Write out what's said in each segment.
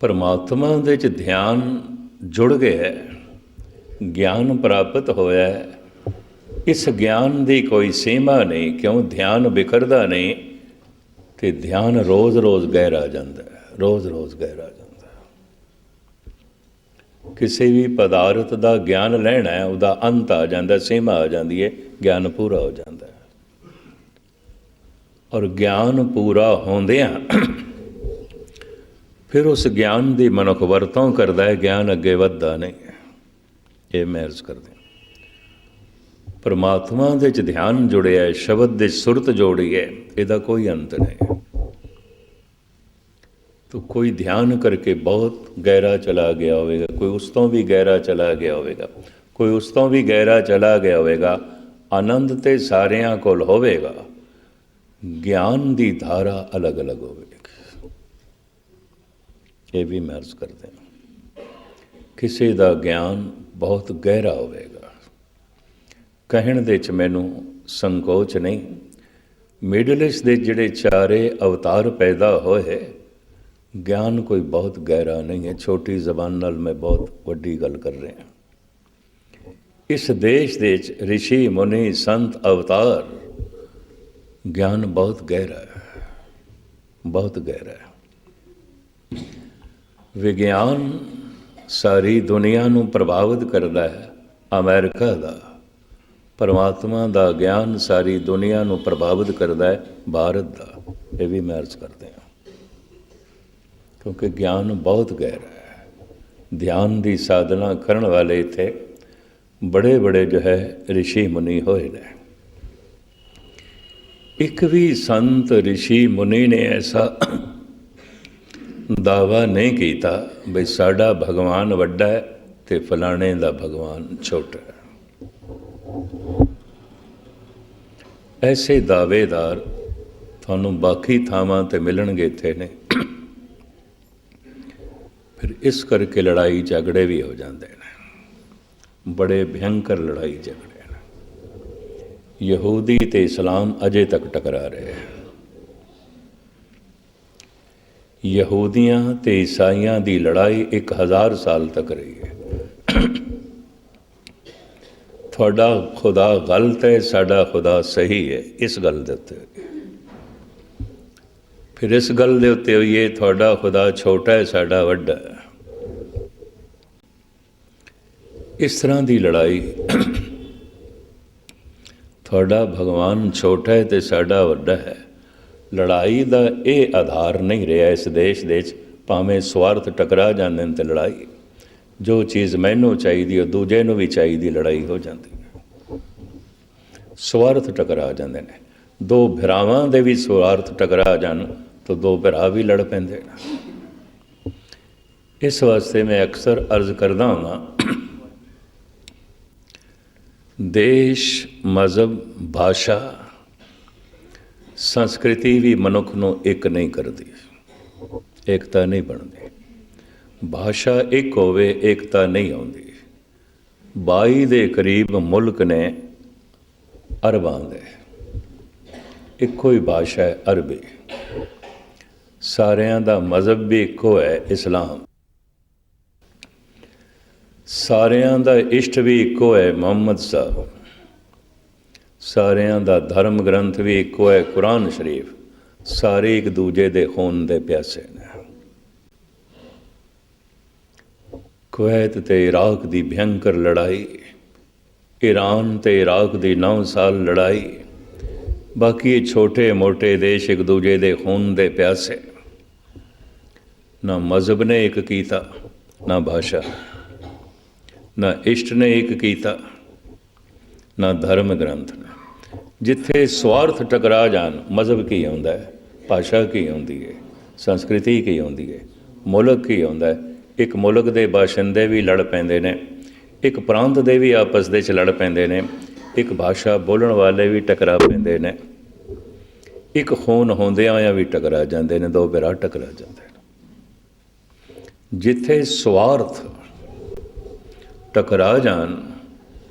ਪਰਮਾਤਮਾ ਦੇ ਵਿੱਚ ਧਿਆਨ ਜੁੜ ਗਿਆ ਗਿਆਨ ਪ੍ਰਾਪਤ ਹੋਇਆ ਇਸ ਗਿਆਨ ਦੀ ਕੋਈ ਸੀਮਾ ਨਹੀਂ, ਕਿਉਂ? ਧਿਆਨ ਵਿਖਰਦਾ ਨਹੀਂ ਤੇ ਧਿਆਨ ਰੋਜ਼-ਰੋਜ਼ ਗਹਿਰਾ ਜਾਂਦਾ ਹੈ, ਰੋਜ਼-ਰੋਜ਼ ਗਹਿਰਾ ਜਾਂਦਾ ਹੈ। ਕਿਸੇ ਵੀ ਪਦਾਰਥ ਦਾ ਗਿਆਨ ਲੈਣਾ ਹੈ, ਉਹਦਾ ਅੰਤ ਆ ਜਾਂਦਾ, ਸੀਮਾ ਆ ਜਾਂਦੀ ਹੈ, ਗਿਆਨ ਪੂਰਾ ਹੋ ਜਾਂਦਾ ਹੈ। ਔਰ ਗਿਆਨ ਪੂਰਾ ਹੁੰਦਿਆਂ ਫਿਰ ਉਸ ਗਿਆਨ ਦੀ ਮਨੁੱਖ ਵਰਤੋਂ ਕਰਦਾ ਹੈ, ਗਿਆਨ ਅੱਗੇ ਵੱਧਦਾ ਨਹੀਂ ਇਹ ਮੈਂ ਅਰਜ਼ ਕਰਦੇ ਪਰਮਾਤਮਾ ਦੇ ਚ ਧਿਆਨ ਜੁੜਿਆ ਹੈ, ਸ਼ਬਦ ਦੇ ਸੁਰਤ ਜੋੜੀ ਹੈ, ਇਹਦਾ ਕੋਈ ਅੰਤ ਨਹੀਂ ਤੋ ਕੋਈ ਧਿਆਨ ਕਰਕੇ ਬਹੁਤ ਗਹਿਰਾ ਚਲਾ ਗਿਆ ਹੋਵੇਗਾ, ਕੋਈ ਉਸ ਤੋਂ ਵੀ ਗਹਿਰਾ ਚਲਾ ਗਿਆ ਹੋਵੇਗਾ, ਕੋਈ ਉਸ ਤੋਂ ਵੀ ਗਹਿਰਾ ਚਲਾ ਗਿਆ ਹੋਵੇਗਾ, ਆਨੰਦ ਤੇ ਸਾਰਿਆਂ ਕੋਲ ਹੋਵੇਗਾ। ਗਿਆਨ ਦੀ ਧਾਰਾ ਅਲੱਗ-ਅਲੱਗ ਹੋਵੇਗੀ। ਇਹ ਵੀ ਮੈਂ ਅਰਜ਼ ਕਰਦੇ ਹਾਂ। ਕਿਸੇ ਦਾ ਗਿਆਨ ਬਹੁਤ ਗਹਿਰਾ ਹੋਵੇਗਾ। ਕਹਿਣ ਦੇ ਚ ਮੈਨੂੰ ਸੰਕੋਚ ਨਹੀਂ। ਮਿਡਲਿਸ ਦੇ ਜਿਹੜੇ ਚਾਰੇ ਅਵਤਾਰ ਪੈਦਾ ਹੋਏ, ਗਿਆਨ ਕੋਈ ਬਹੁਤ ਗਹਿਰਾ ਨਹੀਂ ਹੈ। ਛੋਟੀ ਜ਼ਬਾਨ ਨਾਲ ਮੈਂ ਬਹੁਤ ਵੱਡੀ ਗੱਲ ਕਰ ਰਿਹਾ ਇਸ ਦੇਸ਼ ਦੇ ਵਿੱਚ ઋષਿ ਮੁਨੀ, ਸੰਤ, ਅਵਤਾਰ ਗਿਆਨ ਬਹੁਤ ਗਹਿਰਾ ਹੈ। ਬਹੁਤ ਗਹਿਰਾ ਹੈ। ਵਿਗਿਆਨ ਸਾਰੀ ਦੁਨੀਆ ਨੂੰ ਪ੍ਰਭਾਵਿਤ ਕਰਦਾ ਹੈ ਅਮਰੀਕਾ ਦਾ ਪਰਮਾਤਮਾ ਦਾ ਗਿਆਨ ਸਾਰੀ ਦੁਨੀਆ ਨੂੰ ਪ੍ਰਭਾਵਿਤ ਕਰਦਾ ਹੈ ਭਾਰਤ ਦਾ ਇਹ ਵੀ ਮੈਂ ਅਰਜ਼ ਕਰਦੇ ਹਾਂ ਕਿਉਂਕਿ ਗਿਆਨ ਬਹੁਤ ਗਹਿਰਾ ਹੈ ਧਿਆਨ ਦੀ ਸਾਧਨਾ ਕਰਨ ਵਾਲੇ ਇੱਥੇ ਬੜੇ ਬੜੇ ਜੋ ਹੈ ઋષਿ ਮੁਨੀ ਹੋਏ ਨੇ ਇੱਕ ਵੀ ਸੰਤ ઋષਿ ਮੁਨੀ ਨੇ ਐਸਾ ਦਾਵਾ ਨਹੀਂ ਕੀਤਾ ਬਈ ਸਾਡਾ ਭਗਵਾਨ ਵੱਡਾ ਹੈ ਤੇ ਫਲਾਣੇ ਦਾ ਭਗਵਾਨ ਛੋਟਾ ਹੈ। ਐਸੇ ਦਾਅਵੇਦਾਰ ਤੁਹਾਨੂੰ ਬਾਕੀ ਥਾਵਾਂ ਤੇ ਮਿਲਣਗੇ ਇੱਥੇ ਨੇ। ਫਿਰ ਇਸ ਕਰਕੇ ਲੜਾਈ ਝਗੜੇ ਵੀ ਹੋ ਜਾਂਦੇ ਨੇ। ਬੜੇ ਭਿਅੰਕਰ ਲੜਾਈ ਝਗੜੇ ਨੇ। ਯਹੂਦੀ ਤੇ ਇਸਲਾਮ ਅਜੇ ਤੱਕ ਟਕਰਾ ਰਹੇ ਹਨ ਯਹੂਦੀਆਂ ਤੇ ਈਸਾਈਆਂ ਦੀ ਲੜਾਈ 1000 ਸਾਲ ਤੱਕ ਰਹੀ ਹੈ। ਤੁਹਾਡਾ ਖੁਦਾ ਗਲਤ ਹੈ, ਸਾਡਾ ਖੁਦਾ ਸਹੀ ਹੈ, ਇਸ ਗੱਲ ਦੇ ਉੱਤੇ। ਫਿਰ ਇਸ ਗੱਲ ਦੇ ਉੱਤੇ ਹੋਈਏ, ਤੁਹਾਡਾ ਖੁਦਾ ਛੋਟਾ ਹੈ, ਸਾਡਾ ਵੱਡਾ ਹੈ। ਇਸ ਤਰ੍ਹਾਂ ਦੀ ਲੜਾਈ, ਤੁਹਾਡਾ ਭਗਵਾਨ ਛੋਟਾ ਹੈ ਤੇ ਸਾਡਾ ਵੱਡਾ ਹੈ। ਲੜਾਈ ਦਾ ਇਹ ਆਧਾਰ ਨਹੀਂ ਰਿਹਾ ਇਸ ਦੇਸ਼ ਦੇ ਵਿੱਚ, ਭਾਵੇਂ ਸਵਾਰਥ ਟਕਰਾ ਜਾਂਦੇ ਨੇ ਤੇ ਲੜਾਈ। ਜੋ ਚੀਜ਼ ਮੈਨੂੰ ਚਾਹੀਦੀ, ਉਹ ਦੂਜੇ ਨੂੰ ਵੀ ਚਾਹੀਦੀ, ਲੜਾਈ ਹੋ ਜਾਂਦੀ ਹੈ। ਸਵਾਰਥ ਟਕਰਾ ਜਾਂਦੇ ਨੇ। ਦੋ ਭਰਾਵਾਂ ਦੇ ਵੀ ਸਵਾਰਥ ਟਕਰਾ ਜਾਣ, ਤਾਂ ਦੋ ਭਰਾ ਵੀ ਲੜ ਪੈਂਦੇ ਨੇ। ਇਸ ਵਾਸਤੇ ਮੈਂ ਅਕਸਰ ਅਰਜ਼ ਕਰਦਾ ਹਾਂ, ਦੇਸ਼, ਮਜ਼ਹਬ, ਭਾਸ਼ਾ ਸੰਸਕ੍ਰਿਤੀ ਵੀ ਮਨੁੱਖ ਨੂੰ ਇੱਕ ਨਹੀਂ ਕਰਦੀ, ਏਕਤਾ ਨਹੀਂ ਬਣਦੀ। ਭਾਸ਼ਾ ਇੱਕ ਹੋਵੇ, ਏਕਤਾ ਨਹੀਂ ਆਉਂਦੀ। 22 ਦੇ ਕਰੀਬ ਮੁਲਕ ਨੇ ਅਰਬਾਂ ਦੇ। ਇੱਕੋ ਹੀ ਭਾਸ਼ਾ ਹੈ ਅਰਬੀ। ਸਾਰਿਆਂ ਦਾ ਮਜ਼ਹਬ ਵੀ ਇੱਕੋ ਹੈ ਇਸਲਾਮ। ਸਾਰਿਆਂ ਦਾ ਇਸ਼ਟ ਵੀ ਇੱਕੋ ਹੈ ਮੁਹੰਮਦ ਸਾਹਿਬ। ਸਾਰਿਆਂ ਦਾ ਧਰਮ ਗ੍ਰੰਥ ਵੀ ਇੱਕੋ ਹੈ ਕੁਰਾਨ ਸ਼ਰੀਫ। ਸਾਰੇ ਇੱਕ ਦੂਜੇ ਦੇ ਖੂਨ ਦੇ ਪਿਆਸੇ ਨੇ। ਕੁਵੈਤ ਤੇ ਇਰਾਕ ਦੀ ਭਿਅੰਕਰ ਲੜਾਈ, ਈਰਾਨ ਤੇ ਇਰਾਕ ਦੀ 9 ਸਾਲ ਲੜਾਈ, ਬਾਕੀ ਛੋਟੇ ਮੋਟੇ ਦੇਸ਼ ਇੱਕ ਦੂਜੇ ਦੇ ਖੂਨ ਦੇ ਪਿਆਸੇ। ਨਾ ਮਜ਼ਹਬ ਨੇ ਇੱਕ ਕੀਤਾ, ਨਾ ਭਾਸ਼ਾ, ਨਾ ਇਸ਼ਟ ਨੇ ਇੱਕ ਕੀਤਾ। ਨਾ ਧਰਮ ਗ੍ਰੰਥ ਨੇ। ਜਿੱਥੇ ਸਵਾਰਥ ਟਕਰਾ ਜਾਣ, ਮਜ਼ਹਬ ਕੀ ਆਉਂਦਾ ਹੈ? ਭਾਸ਼ਾ ਕੀ ਆਉਂਦੀ ਹੈ? ਸੰਸਕ੍ਰਿਤੀ ਕੀ ਆਉਂਦੀ ਹੈ? ਮੁਲਕ ਕੀ ਆਉਂਦਾ ਹੈ? ਇੱਕ ਮੁਲਕ ਦੇ ਬਾਸ਼ਿੰਦੇ ਵੀ ਲੜ ਪੈਂਦੇ ਨੇ, ਇੱਕ ਪ੍ਰਾਂਤ ਦੇ ਵੀ ਆਪਸ ਦੇ ਚ ਲੜ ਪੈਂਦੇ ਨੇ, ਇੱਕ ਭਾਸ਼ਾ ਬੋਲਣ ਵਾਲੇ ਵੀ ਟਕਰਾ ਪੈਂਦੇ ਨੇ। ਇੱਕ ਖੂਨ ਹੁੰਦਿਆਂ ਹੋਇਆਂ ਵੀ ਟਕਰਾ ਜਾਂਦੇ ਨੇ, ਦੋ ਬਿਰਾ ਟਕਰਾ ਜਾਂਦੇ ਨੇ। ਜਿੱਥੇ ਸਵਾਰਥ ਟਕਰਾ ਜਾਣ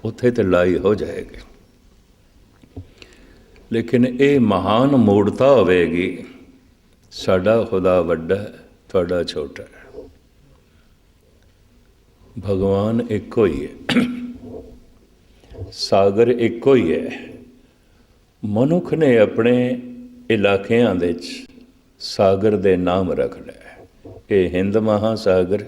ਉੱਥੇ ਤੇ ਲੜਾਈ ਹੋ ਜਾਏਗੀ। ਲੇਕਿਨ ਇਹ ਮਹਾਨ ਮੂੜਤਾ ਹੋਵੇਗੀ, ਸਾਡਾ ਖੁਦਾ ਵੱਡਾ ਤੁਹਾਡਾ ਛੋਟਾ ਭਗਵਾਨ ਇੱਕੋ ਹੀ ਹੈ। ਸਾਗਰ ਇੱਕੋ ਹੀ ਹੈ। ਮਨੁੱਖ ਨੇ ਆਪਣੇ ਇਲਾਕਿਆਂ ਵਿੱਚ ਸਾਗਰ ਦੇ ਨਾਮ ਰੱਖ ਲਏ ਇਹ ਹਿੰਦ ਮਹਾਸਾਗਰ